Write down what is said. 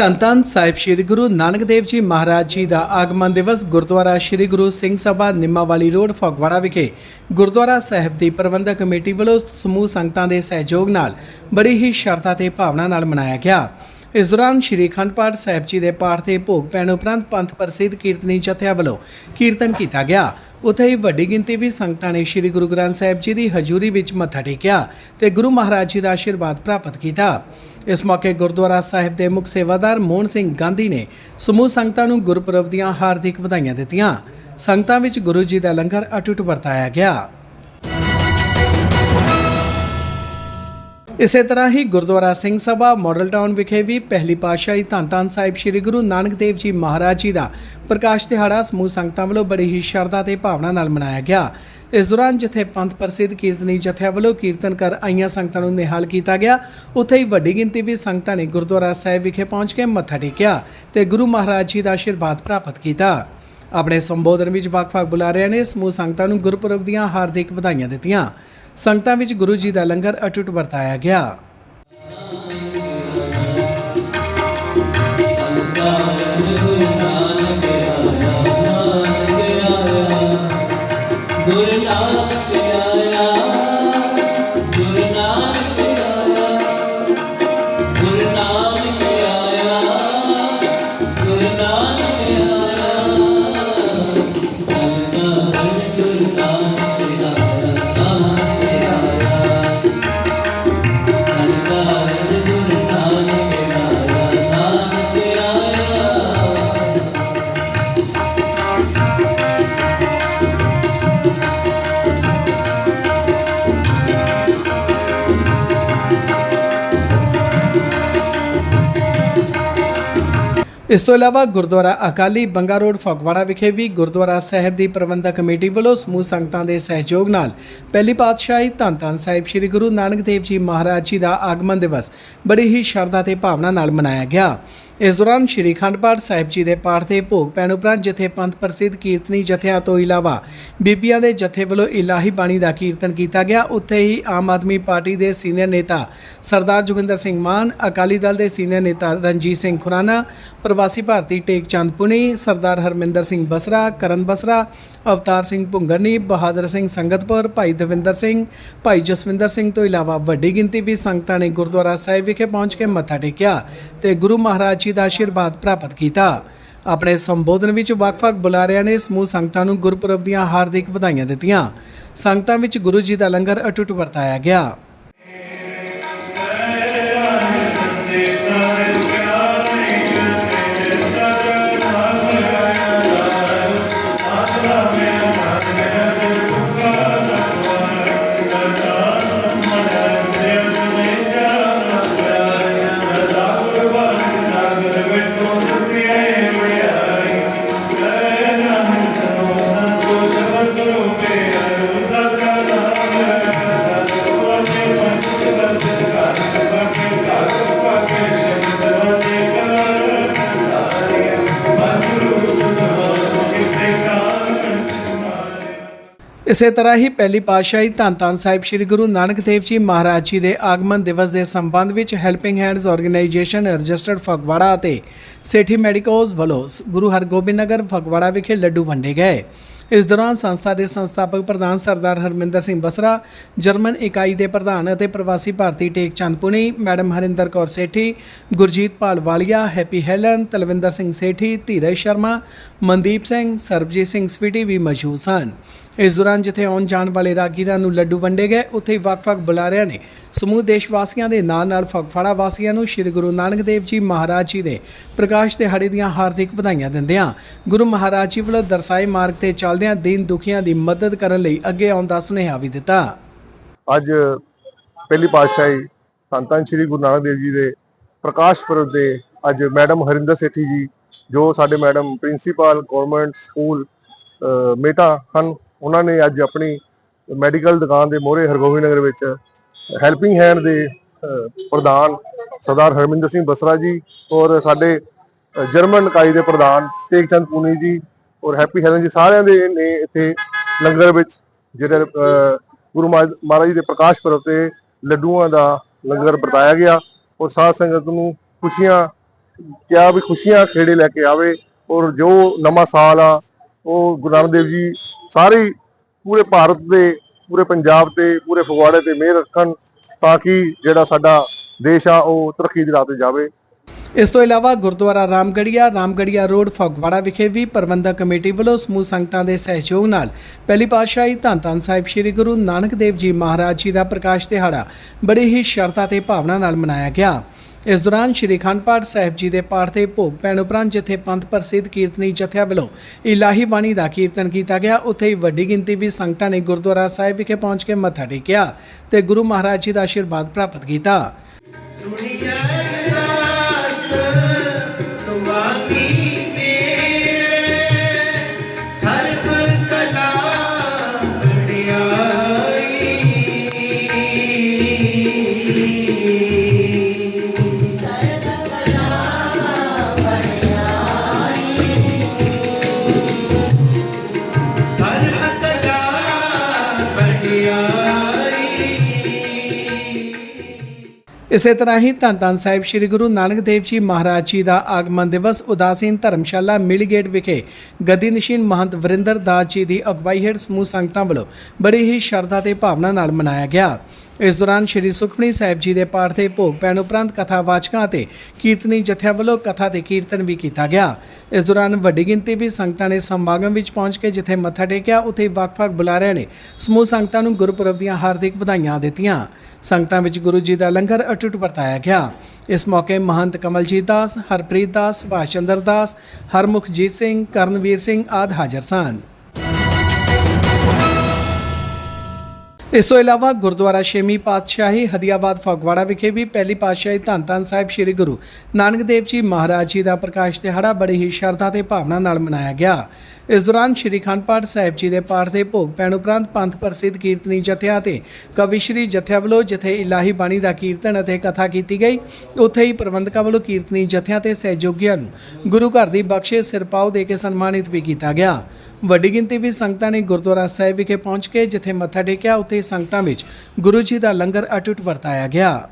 ਧੰਨ ਧੰਨ ਸਾਹਿਬ ਸ੍ਰੀ ਗੁਰੂ ਨਾਨਕ ਦੇਵ ਜੀ ਮਹਾਰਾਜ ਜੀ ਦਾ ਆਗਮਨ ਦਿਵਸ ਗੁਰਦੁਆਰਾ ਸ੍ਰੀ ਗੁਰੂ ਸਿੰਘ ਸਭਾ ਨਿੰਮਾਵਾਲੀ ਰੋਡ, ਫਗਵਾੜਾ ਵਿਖੇ। ਗੁਰਦੁਆਰਾ ਸਾਹਿਬ ਦੀ ਪ੍ਰਬੰਧਕ ਕਮੇਟੀ ਵੱਲੋਂ ਸਮੂਹ ਸੰਗਤਾਂ ਦੇ ਸਹਿਯੋਗ ਨਾਲ ਬੜੀ ਹੀ ਸ਼ਰਧਾ ਤੇ ਭਾਵਨਾ ਨਾਲ ਮਨਾਇਆ ਗਿਆ। ਇਸ ਦੌਰਾਨ ਸ਼੍ਰੀ ਅਖੰਡ ਪਾਠ ਸਾਹਿਬ ਜੀ ਦੇ ਪਾਠ ਤੇ ਭੋਗ ਪੈਣ ਉਪਰੰਤ ਪੰਥ ਪ੍ਰਸਿੱਧ ਕੀਰਤਨੀ ਜਥਿਆਂ ਵੱਲੋਂ ਕੀਰਤਨ ਕੀਤਾ ਗਿਆ। ਉੱਥੇ ਹੀ ਵੱਡੀ ਗਿਣਤੀ ਵਿੱਚ ਸੰਗਤਾਂ ਨੇ ਸ਼੍ਰੀ ਗੁਰੂ ਗ੍ਰੰਥ ਸਾਹਿਬ ਜੀ ਦੀ ਹਜ਼ੂਰੀ ਵਿੱਚ ਮੱਥਾ ਟੇਕਿਆ ਤੇ ਗੁਰੂ ਮਹਾਰਾਜ ਜੀ ਦਾ ਆਸ਼ੀਰਵਾਦ ਪ੍ਰਾਪਤ ਕੀਤਾ। ਇਸ ਮੌਕੇ ਗੁਰਦੁਆਰਾ ਸਾਹਿਬ ਦੇ ਮੁੱਖ ਸੇਵਾਦਾਰ ਮੋਹਨ ਸਿੰਘ ਗਾਂਧੀ ਨੇ ਸਮੂਹ ਸੰਗਤਾਂ ਨੂੰ ਗੁਰਪੁਰਬ ਦੀਆਂ ਹਾਰਦਿਕ ਵਧਾਈਆਂ ਦਿੱਤੀਆਂ। ਸੰਗਤਾਂ ਵਿੱਚ ਗੁਰੂ ਜੀ ਦਾ ਲੰਗਰ ਅਟੁੱਟ ਵਰਤਾਇਆ ਗਿਆ। ਇਸੇ ਤਰ੍ਹਾਂ ਹੀ ਗੁਰਦੁਆਰਾ ਸਿੰਘ ਸਭਾ, ਮਾਡਲ ਟਾਊਨ ਵਿਖੇ ਵੀ ਪਹਿਲੀ ਪਾਤਸ਼ਾਹੀ ਧੰਨ ਧੰਨ ਸਾਹਿਬ ਸ੍ਰੀ ਗੁਰੂ ਨਾਨਕ ਦੇਵ ਜੀ ਮਹਾਰਾਜ ਜੀ ਦਾ ਪ੍ਰਕਾਸ਼ ਦਿਹਾੜਾ ਸਮੂਹ ਸੰਗਤਾਂ ਵੱਲੋਂ ਬੜੀ ਹੀ ਸ਼ਰਧਾ ਤੇ ਭਾਵਨਾ ਨਾਲ ਮਨਾਇਆ ਗਿਆ। ਇਸ ਦੌਰਾਨ ਜਿੱਥੇ ਪੰਥ ਪ੍ਰਸਿੱਧ ਕੀਰਤਨੀ ਜਥਿਆਂ ਵੱਲੋਂ ਕੀਰਤਨ ਕਰ ਆਈਆਂ ਸੰਗਤਾਂ ਨੂੰ ਨਿਹਾਲ ਕੀਤਾ ਗਿਆ, ਉੱਥੇ ਹੀ ਵੱਡੀ ਗਿਣਤੀ ਵਿੱਚ ਸੰਗਤਾਂ ਨੇ ਗੁਰਦੁਆਰਾ ਸਾਹਿਬ ਵਿਖੇ ਪਹੁੰਚ ਕੇ ਮੱਥਾ ਟੇਕਿਆ ਤੇ ਗੁਰੂ ਮਹਾਰਾਜ ਜੀ ਦਾ ਆਸ਼ੀਰਵਾਦ ਪ੍ਰਾਪਤ ਕੀਤਾ। ਆਪਣੇ ਸੰਬੋਧਨ ਵਿੱਚ ਵੱਖ-ਵੱਖ ਬੁਲਾਰਿਆਂ ਨੇ ਸਮੂਹ ਸੰਗਤਾਂ ਨੂੰ ਗੁਰਪੁਰਬ ਦੀਆਂ ਹਾਰਦਿਕ ਵਧਾਈਆਂ ਦਿੱਤੀਆਂ। ਸੰਗਤਾਂ ਵਿੱਚ ਗੁਰੂ ਜੀ ਦਾ ਲੰਗਰ ਅਟੁੱਟ ਵਰਤਾਇਆ ਗਿਆ। ਇਸ ਤੋਂ ਇਲਾਵਾ ਗੁਰਦੁਆਰਾ ਅਕਾਲੀ ਬੰਗਾ ਰੋਡ, ਫਗਵਾੜਾ ਵਿਖੇ ਵੀ ਗੁਰਦੁਆਰਾ ਸਾਹਿਬ ਦੀ ਪ੍ਰਬੰਧਕ ਕਮੇਟੀ ਵੱਲੋਂ ਸਮੂਹ ਸੰਗਤਾਂ ਦੇ ਸਹਿਯੋਗ ਨਾਲ ਪਹਿਲੀ ਪਾਤਸ਼ਾਹੀ ਧੰਨ ਧੰਨ ਸਾਹਿਬ ਸ੍ਰੀ ਗੁਰੂ ਨਾਨਕ ਦੇਵ ਜੀ ਮਹਾਰਾਜ ਜੀ ਦਾ ਆਗਮਨ ਦਿਵਸ ਬੜੀ ਹੀ ਸ਼ਰਧਾ ਤੇ ਭਾਵਨਾ ਨਾਲ ਮਨਾਇਆ ਗਿਆ। ਇਸ ਦੌਰਾਨ ਸ਼੍ਰੀ ਅਖੰਡ ਪਾਠ ਸਾਹਿਬ ਜੀ ਦੇ ਪਾਠ ਤੇ ਭੋਗ ਪੈਣ ਉਪਰੰਤ ਜਿੱਥੇ ਪੰਥ ਪ੍ਰਸਿੱਧ ਕੀਰਤਨੀ ਜਥਿਆਂ ਤੋਂ ਇਲਾਵਾ ਬੀਬੀਆਂ ਦੇ ਜਥੇ ਵੱਲੋਂ ਇਲਾਹੀ ਬਾਣੀ ਦਾ ਕੀਰਤਨ ਕੀਤਾ ਗਿਆ। ਉੱਥੇ ਹੀ ਆਮ ਆਦਮੀ ਪਾਰਟੀ ਦੇ ਸੀਨੀਅਰ ਨੇਤਾ ਸਰਦਾਰ ਜੋਗਿੰਦਰ ਸਿੰਘ ਮਾਨ, ਅਕਾਲੀ ਦਲ ਦੇ ਸੀਨੀਅਰ ਨੇਤਾ ਰਣਜੀਤ ਸਿੰਘ ਖੁਰਾਨਾ ਪ੍ਰਵਾਸੀ ਭਾਰਤੀ ਟੇਕ ਚੰਦ ਪੁਨੀ, ਸਰਦਾਰ ਹਰਮਿੰਦਰ ਸਿੰਘ ਬਸਰਾ, ਕਰਨ ਬਸਰਾ, ਅਵਤਾਰ ਸਿੰਘ ਭੁੰਗਰਨੀ, ਬਹਾਦਰ ਸਿੰਘ ਸੰਗਤਪੁਰ, ਭਾਈ ਦਵਿੰਦਰ ਸਿੰਘ, ਭਾਈ ਜਸਵਿੰਦਰ ਸਿੰਘ ਤੋਂ ਇਲਾਵਾ ਵੱਡੀ ਗਿਣਤੀ ਵਿੱਚ ਸੰਗਤਾਂ ਨੇ ਗੁਰਦੁਆਰਾ ਸਾਹਿਬ ਵਿਖੇ ਪਹੁੰਚ ਕੇ ਮੱਥਾ ਟੇਕਿਆ ਤੇ ਗੁਰੂ ਮਹਾਰਾਜ ਜੀ ਦਾ ਆਸ਼ੀਰਵਾਦ ਪ੍ਰਾਪਤ ਕੀਤਾ। ਆਪਣੇ ਸੰਬੋਧਨ ਵਿੱਚ ਵੱਖ-ਵੱਖ ਬੁਲਾਰਿਆਂ ਨੇ ਸਮੂਹ ਸੰਗਤਾਂ ਨੂੰ ਗੁਰਪੁਰਬ ਦੀਆਂ ਹਾਰਦਿਕ ਵਧਾਈਆਂ ਦਿੱਤੀਆਂ। ਸੰਗਤਾਂ ਵਿੱਚ ਗੁਰੂ ਜੀ ਦਾ ਲੰਗਰ ਅਟੁੱਟ ਵਰਤਾਇਆ ਗਿਆ। ਇਸੇ ਤਰ੍ਹਾਂ ਹੀ ਪਹਿਲੀ ਪਾਤਸ਼ਾਹੀ ਧੰਨ ਧੰਨ ਸਾਹਿਬ ਸ੍ਰੀ ਗੁਰੂ ਨਾਨਕ ਦੇਵ ਜੀ ਮਹਾਰਾਜ ਜੀ ਦੇ ਆਗਮਨ ਦਿਵਸ ਦੇ ਸੰਬੰਧ ਵਿੱਚ helping hands organisation registered Phagwara ਅਤੇ ਸੇਠੀ ਮੈਡੀਕੋਜ਼ ਵੱਲੋਂ ਸ- ਗੁਰੂ ਹਰਗੋਬਿੰਦ ਨਗਰ ਫਗਵਾੜਾ ਵਿਖੇ ਲੱਡੂ ਵੰਡੇ ਗਏ। ਇਸ ਦੌਰਾਨ ਸੰਸਥਾ ਦੇ ਸੰਸਥਾਪਕ ਪ੍ਰਧਾਨ ਸਰਦਾਰ ਹਰਮਿੰਦਰ ਸਿੰਘ ਬਸਰਾ, ਜਰਮਨ ਇਕਾਈ ਦੇ ਪ੍ਰਧਾਨ ਅਤੇ ਪ੍ਰਵਾਸੀ ਭਾਰਤੀ Tek Chand Puni, madam Harinder Kaur Sethi, Gurjeet Pal Walia, Happy Helen, Talwinder Singh Sethi, Dheeraj Sharma, Mandeep Singh, Sarabjit Singh Sweety ਵੀ ਮੌਜੂਦ ਸਨ। ਇਸ ਦੌਰਾਨ ਜਿੱਥੇ ਆਉਣ ਜਾਣ ਵਾਲੇ ਰਾਗੀਰਾਂ ਨੂੰ ਲੱਡੂ ਵੰਡੇ ਗਏ, ਉੱਥੇ ਵੱਖ-ਵੱਖ ਬੁਲਾਰਿਆਂ ਨੇ ਸਮੂਹ ਦੇਸ਼ ਵਾਸੀਆਂ ਦੇ ਨਾਲ-ਨਾਲ ਫਗਵਾੜਾ ਵਾਸੀਆਂ ਨੂੰ ਸ੍ਰੀ ਗੁਰੂ ਨਾਨਕ ਦੇਵ ਜੀ ਮਹਾਰਾਜ ਜੀ ਦੇ ਪ੍ਰਕਾਸ਼ ਦਿਹਾੜੇ ਦੀਆਂ ਹਾਰਦਿਕ ਵਧਾਈਆਂ ਦਿੰਦਿਆਂ ਗੁਰੂ ਮਹਾਰਾਜ ਜੀ ਵੱਲੋਂ ਦਰਸਾਏ ਮਾਰਗ ਤੇ ਚੱਲ ਚੱਲਦਿਆਂ ਦੀਨ ਦੁਖੀਆਂ ਦੀ ਮਦਦ ਕਰਨ ਲਈ ਅੱਗੇ ਆਉਣ ਦਾ ਸੁਨੇਹਾ ਵੀ ਦਿੱਤਾ। ਅੱਜ ਪਹਿਲੀ ਪਾਤਸ਼ਾਹੀ ਧੰਨ ਸ੍ਰੀ ਗੁਰੂ ਨਾਨਕ ਦੇਵ ਜੀ ਦੇ ਪ੍ਰਕਾਸ਼ ਪੁਰਬ ਦੇ ਅੱਜ ਮੈਡਮ ਹਰਿੰਦਰ ਸੇਠੀ ਜੀ, ਜੋ ਸਾਡੇ madam principal, government, school Meta ਹਨ, ਉਹਨਾਂ ਨੇ ਅੱਜ ਆਪਣੀ ਮੈਡੀਕਲ ਦੁਕਾਨ ਦੇ ਮੋਹਰੇ ਹਰਗੋਬਿੰਦ ਨਗਰ ਵਿੱਚ ਹੈਲਪਿੰਗ ਹੈਂਡ ਦੇ ਪ੍ਰਧਾਨ ਸਰਦਾਰ ਹਰਮਿੰਦਰ ਸਿੰਘ ਬਸਰਾ ਜੀ ਔਰ ਸਾਡੇ ਜਰਮਨ ਇਕਾਈ ਦੇ ਪ੍ਰਧਾਨ ਤੇਗ ਚੰਦ ਪੂਨੀ ਜੀ ਔਰ ਹੈਪੀ ਹੈਲਨ ਜੀ ਸਾਰਿਆਂ ਦੇ ਨੇ ਇੱਥੇ ਲੰਗਰ ਵਿੱਚ, ਜਿਹੜੇ ਗੁਰੂ ਮਹਾ- ਮਹਾਰਾਜ ਜੀ ਦੇ ਪ੍ਰਕਾਸ਼ ਪੁਰਬ ਤੇ ਲੱਡੂਆਂ ਦਾ ਲੰਗਰ ਵਰਤਾਇਆ ਗਿਆ ਔਰ ਸਾਧ ਸੰਗਤ ਨੂੰ ਖੁਸ਼ੀਆਂ, ਕਿਹਾ ਵੀ ਖੁਸ਼ੀਆਂ ਖੇੜੇ ਲੈ ਕੇ ਆਵੇ ਔਰ ਜੋ ਨਵਾਂ ਸਾਲ ਆ, ਉਹ ਗੁਰੂ ਨਾਨਕ ਦੇਵ ਜੀ ਸਾਰੇ ਪੂਰੇ ਭਾਰਤ ਦੇ, ਪੂਰੇ ਪੰਜਾਬ ਤੇ, ਪੂਰੇ ਫਗਵਾੜੇ ਤੇ ਮਿਹਰ ਰੱਖਣ ਤਾਂ ਕਿ ਜਿਹੜਾ ਸਾਡਾ ਦੇਸ਼ ਆ, ਉਹ ਤਰੱਕੀ ਦੇ ਰਾਹ ਤੇ ਜਾਵੇ। ਇਸ ਤੋਂ ਇਲਾਵਾ ਗੁਰਦੁਆਰਾ ਰਾਮਗੜੀਆ ਰਾਮਗੜੀਆ ਰੋਡ, ਫਗਵਾੜਾ ਵਿਖੇ ਵੀ ਪ੍ਰਬੰਧਕ ਕਮੇਟੀ ਵੱਲੋਂ ਸਮੂਹ ਸੰਗਤਾਂ ਦੇ ਸਹਿਯੋਗ ਨਾਲ ਪਹਿਲੀ ਪਾਤਸ਼ਾਹੀ ਧੰਨ ਧੰਨ ਸਾਹਿਬ ਸ੍ਰੀ ਗੁਰੂ ਨਾਨਕ ਦੇਵ ਜੀ ਮਹਾਰਾਜ ਜੀ ਦਾ ਪ੍ਰਕਾਸ਼ ਦਿਹਾੜਾ ਬੜੀ ਹੀ ਸ਼ਰਧਾ ਤੇ ਭਾਵਨਾ ਨਾਲ ਮਨਾਇਆ ਗਿਆ। ਇਸ ਦੌਰਾਨ ਸ੍ਰੀ ਅਖੰਡ ਪਾਠ ਸਾਹਿਬ ਜੀ ਦੇ ਪਾਠ ਤੇ ਭੋਗ ਪੈਣ ਉਪਰੰਤ ਜਿੱਥੇ ਪੰਥ ਪ੍ਰਸਿੱਧ ਕੀਰਤਨੀ ਜਥਿਆਂ ਵੱਲੋਂ ਇਲਾਹੀ ਬਾਣੀ ਦਾ ਕੀਰਤਨ ਕੀਤਾ ਗਿਆ, ਉੱਥੇ ਹੀ ਵੱਡੀ ਗਿਣਤੀ ਵਿੱਚ ਸੰਗਤਾਂ ਨੇ ਗੁਰਦੁਆਰਾ ਸਾਹਿਬ ਵਿਖੇ ਪਹੁੰਚ ਕੇ ਮੱਥਾ ਟੇਕਿਆ ਤੇ ਗੁਰੂ ਮਹਾਰਾਜ ਜੀ ਦਾ ਆਸ਼ੀਰਵਾਦ ਪ੍ਰਾਪਤ ਕੀਤਾ। ਸਰਬ ਇਸੇ ਤਰ੍ਹਾਂ ਹੀ ਧੰਨ ਧੰਨ ਸਾਹਿਬ ਸ੍ਰੀ ਗੁਰੂ ਨਾਨਕ ਦੇਵ ਜੀ ਮਹਾਰਾਜ ਜੀ ਦਾ ਆਗਮਨ ਦਿਵਸ ਉਦਾਸੀਨ ਧਰਮਸ਼ਾਲਾ ਮਿਲੀਗੇਟ ਵਿਖੇ ਗੱਦੀ ਨਿਸ਼ੀਨ ਮਹੰਤ ਵਰਿੰਦਰ ਦਾਸ ਜੀ ਦੀ ਅਗਵਾਈ ਹੇਠ ਸਮੂਹ ਸੰਗਤਾਂ ਵੱਲੋਂ ਬੜੀ ਹੀ ਸ਼ਰਧਾ ਤੇ ਭਾਵਨਾ ਨਾਲ ਮਨਾਇਆ ਗਿਆ। ਇਸ ਦੌਰਾਨ ਸ੍ਰੀ ਸੁਖਮਨੀ ਸਾਹਿਬ ਜੀ ਦੇ ਪਾਠ ਦੇ ਭੋਗ ਪੈਣ ਉਪਰੰਤ ਕਥਾ ਵਾਚਕਾਂ ਅਤੇ ਕੀਰਤਨੀ ਜਥਿਆਂ ਵੱਲੋਂ ਕਥਾ ਤੇ ਕੀਰਤਨ ਵੀ ਕੀਤਾ ਗਿਆ। ਇਸ ਦੌਰਾਨ ਵੱਡੀ ਗਿਣਤੀ ਵਿੱਚ ਸੰਗਤਾਂ ਨੇ ਸਮਾਗਮ ਵਿੱਚ ਪਹੁੰਚ ਕੇ ਜਿੱਥੇ ਮੱਥਾ ਟੇਕਿਆ, ਉੱਥੇ ਵੱਖ-ਵੱਖ ਬੁਲਾਰਿਆਂ ਨੇ ਸਮੂਹ ਸੰਗਤਾਂ ਨੂੰ ਗੁਰਪੁਰਬ ਦੀਆਂ ਹਾਰਦਿਕ ਵਧਾਈਆਂ ਦਿੱਤੀਆਂ। ਸੰਗਤਾਂ ਵਿੱਚ ਗੁਰੂ ਜੀ ਦਾ ਲੰਗਰ ਅਟੁੱਟ ਵਰਤਾਇਆ ਗਿਆ। ਇਸ ਮੌਕੇ ਮਹੰਤ ਕਮਲਜੀਤ ਦਾਸ, ਹਰਪ੍ਰੀਤ ਦਾਸ, ਸੁਭਾਸ਼ ਚੰਦਰ ਦਾਸ, ਹਰਮੁਖਜੀਤ ਸਿੰਘ, ਕਰਨਵੀਰ ਸਿੰਘ ਆਦਿ ਹਾਜ਼ਰ ਸਨ। ਇਸ ਤੋਂ ਇਲਾਵਾ ਗੁਰਦੁਆਰਾ ਛੇਵੀਂ ਪਾਤਸ਼ਾਹੀ ਹਦੀਆਬਾਦ ਫਗਵਾੜਾ ਵਿਖੇ ਵੀ ਪਹਿਲੀ ਪਾਤਸ਼ਾਹੀ ਧੰਨ ਧੰਨ ਸਾਹਿਬ ਸ੍ਰੀ ਗੁਰੂ ਨਾਨਕ ਦੇਵ ਜੀ ਮਹਾਰਾਜ ਜੀ ਦਾ ਪ੍ਰਕਾਸ਼ ਦਿਹਾੜਾ ਬੜੀ ਹੀ ਸ਼ਰਧਾ ਤੇ ਭਾਵਨਾ ਨਾਲ ਮਨਾਇਆ ਗਿਆ। ਇਸ ਦੌਰਾਨ ਸ੍ਰੀ ਅਖੰਡ ਪਾਠ ਸਾਹਿਬ ਜੀ ਦੇ ਪਾਠ ਦੇ ਭੋਗ ਪੈਣ ਉਪਰੰਤ ਪੰਥ ਪ੍ਰਸਿੱਧ ਕੀਰਤਨੀ ਜਥਿਆਂ ਤੇ ਕਵਿਸ਼ਰੀ ਜਥਿਆਂ ਵੱਲੋਂ ਜਿੱਥੇ ਇਲਾਹੀ ਬਾਣੀ ਦਾ ਕੀਰਤਨ ਅਤੇ ਕਥਾ ਕੀਤੀ ਗਈ, ਉੱਥੇ ਹੀ ਪ੍ਰਬੰਧਕਾਂ ਵੱਲੋਂ ਕੀਰਤਨੀ ਜਥਿਆਂ ਤੇ ਸਹਿਯੋਗੀਆਂ ਨੂੰ ਗੁਰੂ ਘਰ ਦੀ ਬਖਸ਼ਿਸ਼ ਸਿਰਪਾਓ ਦੇ ਕੇ ਸਨਮਾਨਿਤ ਵੀ ਕੀਤਾ ਗਿਆ। ਵੱਡੀ ਗਿਣਤੀ ਵਿੱਚ ਸੰਗਤਾਂ ਨੇ ਗੁਰਦੁਆਰਾ ਸਾਹਿਬ ਵਿਖੇ ਪਹੁੰਚ ਕੇ ਜਿੱਥੇ ਮੱਥਾ ਟੇਕਿਆ, ਉੱਥੇ ਸੰਗਤਾਂ ਵਿੱਚ ਗੁਰੂ ਜੀ ਦਾ ਲੰਗਰ ਅਟੁੱਟ ਵਰਤਾਇਆ ਗਿਆ।